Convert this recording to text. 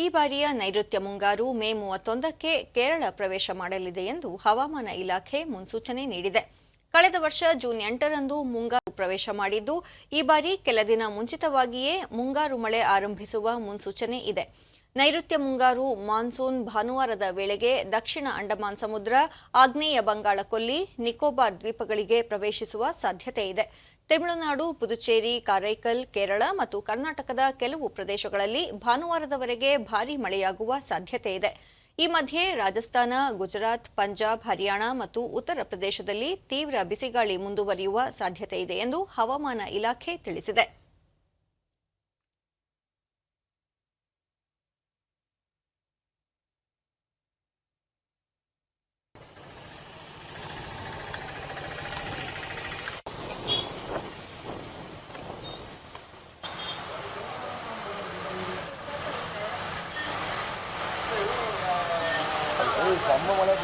ಈ ಬಾರಿಯ ನೈಋತ್ಯ ಮುಂಗಾರು ಮೇ ಮೂವತ್ತೊಂದಕ್ಕೆ ಕೇರಳ ಪ್ರವೇಶ ಮಾಡಲಿದೆ ಎಂದು ಹವಾಮಾನ ಇಲಾಖೆ ಮುನ್ಸೂಚನೆ ನೀಡಿದೆ. ಕಳೆದ ವರ್ಷ ಜೂನ್ ಎಂಟರಂದು ಮುಂಗಾರು ಪ್ರವೇಶ ಮಾಡಿದ್ದು, ಈ ಬಾರಿ ಕೆಲ ದಿನ ಮುಂಚಿತವಾಗಿಯೇ ಮುಂಗಾರು ಮಳೆ ಆರಂಭಿಸುವ ಮುನ್ಸೂಚನೆ ಇದೆ. ನೈಋತ್ಯ ಮುಂಗಾರು ಮಾನ್ಸೂನ್ ಭಾನುವಾರದ ವೇಳೆಗೆ ದಕ್ಷಿಣ ಅಂಡಮಾನ್ ಸಮುದ್ರ, ಆಗ್ನೇಯ ಬಂಗಾಳ ಕೊಲ್ಲಿ, ನಿಕೋಬಾರ್ ದ್ವೀಪಗಳಿಗೆ ಪ್ರವೇಶಿಸುವ ಸಾಧ್ಯತೆ ಇದೆ. ತಮಿಳುನಾಡು, ಪುದುಚೇರಿ, ಕಾರೈಕಲ್, ಕೇರಳ ಮತ್ತು ಕರ್ನಾಟಕದ ಕೆಲವು ಪ್ರದೇಶಗಳಲ್ಲಿ ಭಾನುವಾರದವರೆಗೆ ಭಾರೀ ಮಳೆಯಾಗುವ ಸಾಧ್ಯತೆ ಇದೆ. ಈ ಮಧ್ಯೆ ರಾಜಸ್ಥಾನ, ಗುಜರಾತ್, ಪಂಜಾಬ್, ಹರಿಯಾಣ ಮತ್ತು ಉತ್ತರ ಪ್ರದೇಶದಲ್ಲಿ ತೀವ್ರ ಬಿಸಿಗಾಳಿ ಮುಂದುವರಿಯುವ ಸಾಧ್ಯತೆ ಇದೆ ಎಂದು ಹವಾಮಾನ ಇಲಾಖೆ ತಿಳಿಸಿದೆ. செம்ம மழை